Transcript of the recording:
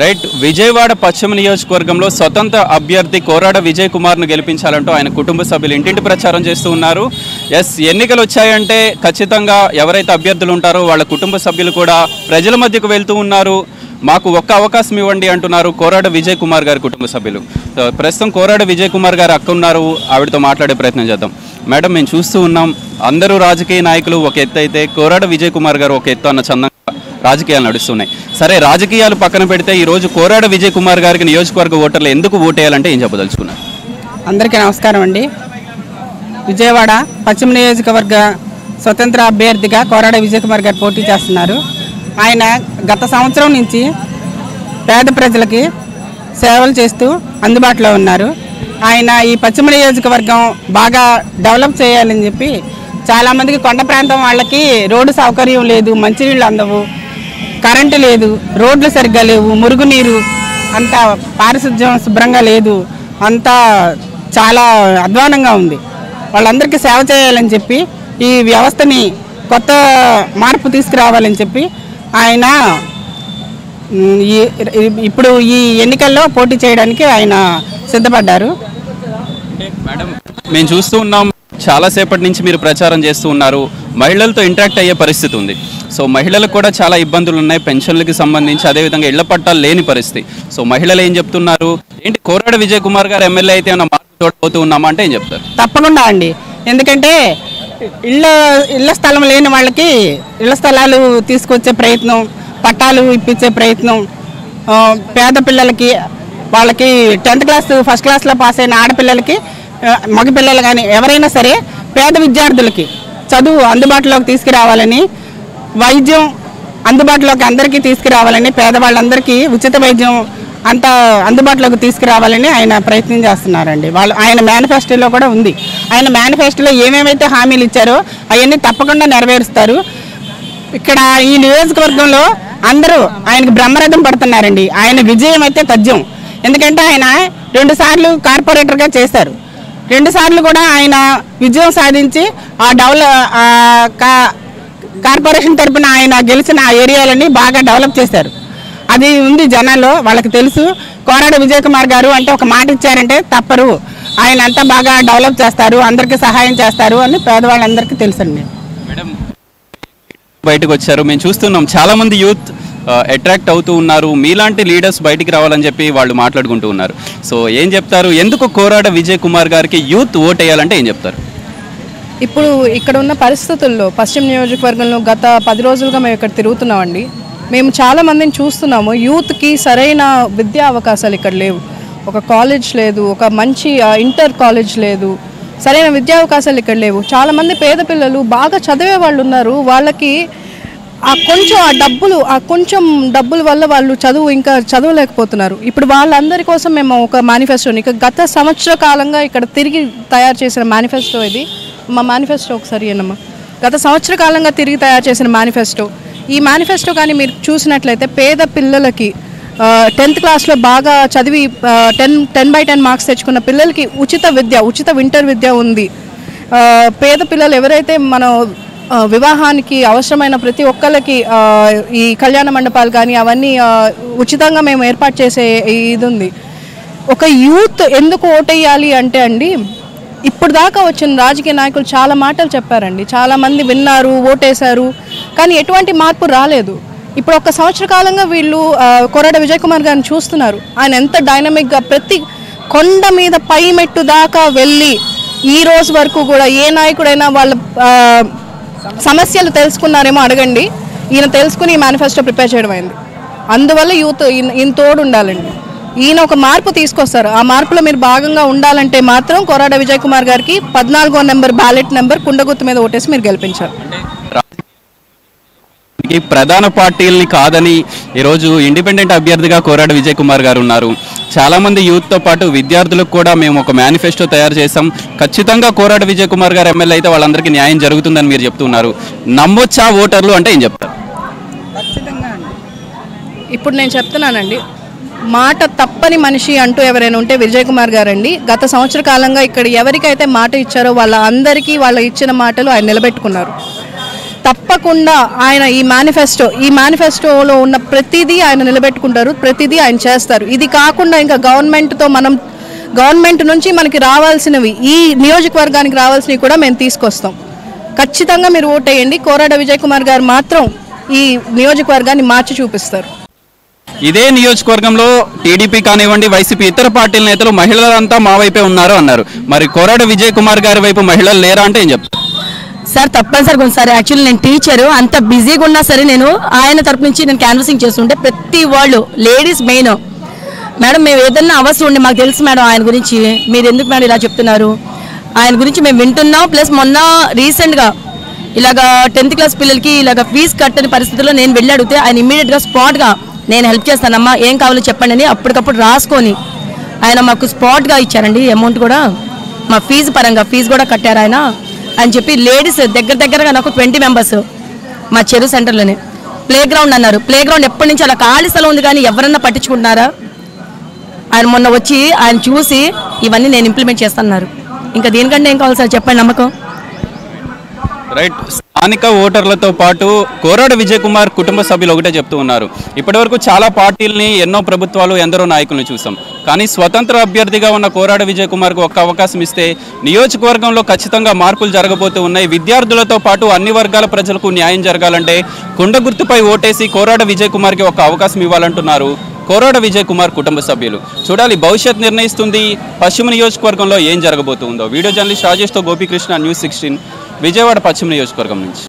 Right Vijayawada పశ్చిమ నియోజకవర్గంలో స్వతంత్ర అభ్యర్థి కోరాడ విజయ్ కుమార్ను గెలిపించాలంటూ ఆయన కుటుంబ సభ్యులు ఇంటింటి ప్రచారం చేస్తూ ఉన్నారు. ఎస్ ఎన్నికలు వచ్చాయంటే ఖచ్చితంగా ఎవరైతే అభ్యర్థులు ఉంటారో వాళ్ళ కుటుంబ సభ్యులు కూడా ప్రజల మధ్యకు వెళ్తూ ఉన్నారు. మాకు ఒక్క అవకాశం ఇవ్వండి అంటున్నారు కోరాడ విజయ్ కుమార్ గారి కుటుంబ సభ్యులు. ప్రస్తుతం కోరాడ విజయ్ కుమార్ గారు అక్క ఉన్నారు ఆవిడతో మాట్లాడే ప్రయత్నం చేద్దాం. మేడం మేము చూస్తూ ఉన్నాం అందరూ రాజకీయ నాయకులు ఒక ఎత్తు అయితే కోరాడ విజయ్ కుమార్ గారు ఒక ఎత్తు అన్న చందంగా రాజకీయాలు నడుస్తున్నాయి. సరే రాజకీయాలు పక్కన పెడితే ఈరోజు కోరాడ విజయ్ కుమార్ గారికి నియోజకవర్గ ఓటర్లు ఎందుకు ఓటేయాలంటే ఏం చెప్పదలుచుకున్నారు? అందరికీ నమస్కారం అండి. విజయవాడ పశ్చిమ నియోజకవర్గ స్వతంత్ర అభ్యర్థిగా కోరాడ విజయ్ కుమార్ గారు పోటీ చేస్తున్నారు. ఆయన గత సంవత్సరం నుంచి పేద ప్రజలకి సేవలు చేస్తూ అందుబాటులో ఉన్నారు. ఆయన ఈ పశ్చిమ నియోజకవర్గం బాగా డెవలప్ చేయాలని చెప్పి చాలామందికి కొండ ప్రాంతం వాళ్ళకి రోడ్డు సౌకర్యం లేదు మంచినీళ్ళు అందవు కరెంటు లేదు రోడ్లు సరిగ్గా లేవు మురుగునీరు అంత పారిశుధ్యం శుభ్రంగా లేదు అంతా చాలా అధ్వానంగా ఉంది. వాళ్ళందరికీ సేవ చేయాలని చెప్పి ఈ వ్యవస్థని కొత్త మార్పు తీసుకురావాలని చెప్పి ఆయన ఇప్పుడు ఈ ఎన్నికల్లో పోటీ చేయడానికి ఆయన సిద్ధపడ్డారు. మేడం మేము చూస్తూ ఉన్నాం చాలాసేపటి నుంచి మీరు ప్రచారం చేస్తూ ఉన్నారు మహిళలతో ఇంటరాక్ట్ అయ్యే పరిస్థితి ఉంది. సో మహిళలకు కూడా చాలా ఇబ్బందులు ఉన్నాయి పెన్షన్లకి సంబంధించి అదేవిధంగా ఇళ్ళ పట్టాలు లేని పరిస్థితి. సో మహిళలు ఏం చెప్తున్నారు? ఏంటి కోరాడ విజయ్ కుమార్ గారు ఎమ్మెల్యే అయితే ఏమైనా మార్పు చూడబోతూ ఉన్నామా అంటే ఏం చెప్తారు? తప్పకుండా అండి. ఎందుకంటే ఇళ్ళ ఇళ్ళ స్థలం లేని వాళ్ళకి ఇళ్ళ స్థలాలు తీసుకొచ్చే ప్రయత్నం పట్టాలు ఇప్పించే ప్రయత్నం పేద పిల్లలకి వాళ్ళకి టెన్త్ క్లాస్ ఫస్ట్ క్లాస్లో పాస్ అయిన ఆడపిల్లలకి మగపిల్లలు కానీ ఎవరైనా సరే పేద విద్యార్థులకి చదువు అందుబాటులోకి తీసుకురావాలని వైద్యం అందుబాటులోకి అందరికీ తీసుకురావాలని పేదవాళ్ళందరికీ ఉచిత వైద్యం అంత అందుబాటులోకి తీసుకురావాలని ఆయన ప్రయత్నం చేస్తున్నారండి. వాళ్ళు ఆయన మేనిఫెస్టోలో కూడా ఉంది. ఆయన మేనిఫెస్టోలో ఏమేమైతే హామీలు ఇచ్చారో అవన్నీ తప్పకుండా నెరవేరుస్తారు. ఇక్కడ ఈ నియోజకవర్గంలో అందరూ ఆయనకు బ్రహ్మరథం పడుతున్నారండి. ఆయన విజయం అయితే తథ్యం. ఎందుకంటే ఆయన రెండు సార్లు కార్పొరేటర్గా చేశారు. రెండు సార్లు కూడా ఆయన విజయం సాధించి ఆ డెవలప్ కార్పొరేషన్ తరపున ఆయన గెలిచిన ఆ ఏరియాలని బాగా డెవలప్ చేశారు. అది ఉంది జనాల్లో వాళ్ళకి తెలుసు. కోరాడ విజయ్ కుమార్ గారు అంటే ఒక మాట ఇచ్చారంటే తప్పరు. ఆయన అంతా బాగా డెవలప్ చేస్తారు అందరికీ సహాయం చేస్తారు అని పేదవాళ్ళందరికీ తెలుసండి. మేడం బయటకు వచ్చారు. మేము చూస్తున్నాం చాలా మంది యూత్ అట్రాక్ట్ అవుతూ ఉన్నారు. మీలాంటి లీడర్స్ బయటికి రావాలని చెప్పి వాళ్ళు మాట్లాడుకుంటూ ఉన్నారు. సో ఏం చెప్తారు? ఎందుకు కోరాడ విజయ్ కుమార్ గారికి యూత్ ఓట్ వేయాలంటే ఏం చెప్తారు? ఇప్పుడు ఇక్కడ ఉన్న పరిస్థితుల్లో పశ్చిమ నియోజకవర్గంలో గత పది రోజులుగా మేము ఇక్కడ తిరుగుతున్నామండి. మేము చాలా మందిని చూస్తున్నాము. యూత్కి సరైన విద్యా అవకాశాలు ఇక్కడ లేవు. ఒక కాలేజ్ లేదు ఒక మంచి ఇంటర్ కాలేజ్ లేదు. సరైన విద్యా అవకాశాలు ఇక్కడ లేవు. చాలామంది పేద పిల్లలు బాగా చదివే వాళ్ళు ఉన్నారు. వాళ్ళకి ఆ కొంచెం ఆ డబ్బులు ఆ కొంచెం డబ్బుల వల్ల వాళ్ళు చదువు ఇంకా చదవలేకపోతున్నారు. ఇప్పుడు వాళ్ళందరి కోసం మేము ఒక మేనిఫెస్టోని ఇక గత సంవత్సర కాలంగా ఇక్కడ తిరిగి తయారు చేసిన మేనిఫెస్టో ఇది. మా మేనిఫెస్టో ఒకసారి ఏనమ్మా గత సంవత్సర కాలంగా తిరిగి తయారు చేసిన మేనిఫెస్టో ఈ మేనిఫెస్టో కానీ మీరు చూసినట్లయితే పేద పిల్లలకి టెన్త్ క్లాస్లో బాగా చదివి ten ten by ten marks తెచ్చుకున్న పిల్లలకి ఉచిత విద్య ఉచిత వింటర్ విద్య ఉంది. పేద పిల్లలు ఎవరైతే మనం వివాహానికి అవసరమైన ప్రతి ఒక్కళ్ళకి ఈ కళ్యాణ మండపాలు కానీ అవన్నీ ఉచితంగా మేము ఏర్పాటు చేసే ఇది ఉంది ఒక యూత్ ఎందుకు ఓటేయాలి అంటే అండి ఇప్పుడు దాకా వచ్చిన రాజకీయ నాయకులు చాలా మాటలు చెప్పారండి. చాలామంది విన్నారు ఓటేశారు. కానీ ఎటువంటి మార్పు రాలేదు. ఇప్పుడు ఒక సంవత్సర కాలంగా వీళ్ళు కొరడ విజయ్ కుమార్ గారిని చూస్తున్నారు. ఆయన ఎంత డైనమిక్గా ప్రతి కొండ మీద పై మెట్టు దాకా వెళ్ళి ఈ రోజు వరకు కూడా ఏ నాయకుడైనా వాళ్ళ సమస్యలు తెలుసుకున్నారేమో అడగండి. ఈయన తెలుసుకుని ఈ మేనిఫెస్టో ప్రిపేర్ చేయడం అయింది. అందువల్ల యూత్ ఈయన ఈయన తోడు ఉండాలండి. ఈయన ఒక మార్పు తీసుకొస్తారు. ఆ మార్పులో మీరు భాగంగా ఉండాలంటే మాత్రం కొరాడ విజయ్ కుమార్ గారికి పద్నాలుగో నెంబర్ బ్యాలెట్ నెంబర్ కుండగుత్తు మీద ఓటేసి మీరు గెలిపించారు ఈ ప్రధాన పార్టీల్ని కాదని ఈరోజు ఇండిపెండెంట్ అభ్యర్థిగా కోరాడు విజయ్ కుమార్ గారు ఉన్నారు. చాలామంది యూత్తో పాటు విద్యార్థులకు కూడా మేము ఒక మేనిఫెస్టో తయారు చేసాం ఖచ్చితంగా కోరాడు విజయ్ కుమార్ గారు ఎమ్మెల్యే అయితే వాళ్ళందరికీ న్యాయం జరుగుతుందని మీరు చెప్తున్నారు. నమ్మొచ్చా ఓటర్లు అంటే ఏం చెప్తారు? ఇప్పుడు నేను చెప్తున్నానండి. మాట తప్పని మనిషి అంటూ ఎవరైనా ఉంటే విజయ్ కుమార్ గారండి. గత సంవత్సర కాలంగా ఇక్కడ ఎవరికైతే మాట ఇచ్చారో వాళ్ళ అందరికీ వాళ్ళ ఇచ్చిన మాటలు ఆయన నిలబెట్టుకున్నారు. తప్పకుండా ఆయన ఈ మేనిఫెస్టో ఈ మేనిఫెస్టోలో ఉన్న ప్రతిదీ ఆయన నిలబెట్టుకుంటారు ప్రతిదీ ఆయన చేస్తారు. ఇది కాకుండా ఇంకా గవర్నమెంట్తో మనం గవర్నమెంట్ నుంచి మనకి రావాల్సినవి ఈ నియోజకవర్గానికి రావాల్సినవి కూడా మేము తీసుకొస్తాం. ఖచ్చితంగా మీరు ఓటేయండి. కోరాడ విజయ్ కుమార్ గారు మాత్రం ఈ నియోజకవర్గాన్ని మార్చి చూపిస్తారు. ఇదే నియోజకవర్గంలో టీడీపీ కానివ్వండి వైసీపీ ఇతర పార్టీల నేతలు మహిళలంతా మా వైపే ఉన్నారు అన్నారు. మరి కోరాడ విజయ్ కుమార్ గారి వైపు మహిళలు లేరా అంటే ఏం చెప్తారు? సార్ తప్పనిసరిగా ఉంది సార్. యాక్చువల్లీ నేను టీచరు అంత బిజీగా ఉన్నా సరే నేను ఆయన తరపు నుంచి నేను క్యాన్వసింగ్ చేస్తుంటే ప్రతి వాళ్ళు లేడీస్ మెయిన్ మేడం మేము ఏదన్నా అవసరం ఉండి మాకు తెలుసు మేడం ఆయన గురించి. మీరు ఎందుకు మేడం ఇలా చెప్తున్నారు? ఆయన గురించి మేము వింటున్నాం. ప్లస్ మొన్న రీసెంట్గా ఇలాగ టెన్త్ క్లాస్ పిల్లలకి ఇలాగ ఫీజు కట్టని పరిస్థితుల్లో నేను వెళ్ళి అడిగితే ఆయన ఇమ్మీడియట్గా స్పాట్గా నేను హెల్ప్ చేస్తానమ్మా ఏం కావాలో చెప్పండి అని అప్పటికప్పుడు రాసుకొని ఆయన మాకు స్పాట్గా ఇచ్చారండి. అమౌంట్ కూడా మా ఫీజు పరంగా ఫీజు కూడా కట్టారు ఆయన. అని చెప్పి లేడీస్ దగ్గర దగ్గరగా నాకు ట్వంటీ మెంబర్స్ మా చెరువు సెంటర్లోనే. ప్లే గ్రౌండ్ అన్నారు. ప్లే గ్రౌండ్ ఎప్పటి నుంచి అలా ఖాళీ స్థలం ఉంది కానీ ఎవరన్నా పట్టించుకుంటున్నారా? ఆయన మొన్న వచ్చి ఆయన చూసి ఇవన్నీ నేను ఇంప్లిమెంట్ చేస్తున్నారు ఇంకా దీనికంటే ఏం కావాలి సార్? చెప్పండి నమ్మకం. రైట్ స్థానిక ఓటర్లతో పాటు కోరాడ విజయ్ కుమార్ కుటుంబ సభ్యులు ఒకటే చెప్తూ ఉన్నారు. ఇప్పటివరకు చాలా పార్టీలని ఎన్నో ప్రభుత్వాలు ఎందరో నాయకులను చూసాం. కానీ స్వతంత్ర అభ్యర్థిగా ఉన్న కోరాడ విజయ్ కుమార్కు ఒక్క అవకాశం ఇస్తే నియోజకవర్గంలో ఖచ్చితంగా మార్పులు జరగబోతూ ఉన్నాయి. విద్యార్థులతో పాటు అన్ని వర్గాల ప్రజలకు న్యాయం జరగాలంటే కుండ గుర్తుపై ఓటేసి కోరాడ విజయ్ కుమార్కి ఒక అవకాశం ఇవ్వాలంటున్నారు కోరాడ విజయ్ కుమార్ కుటుంబ సభ్యులు. చూడాలి భవిష్యత్ నిర్ణయిస్తుంది పశ్చిమ నియోజకవర్గంలో ఏం జరగబోతుందో వీడియో జర్నలిస్ట్ రాజేష్తో గోపీకృష్ణ న్యూస్ సిక్స్టీన్ విజయవాడ పశ్చిమ నియోజకవర్గం నుంచి.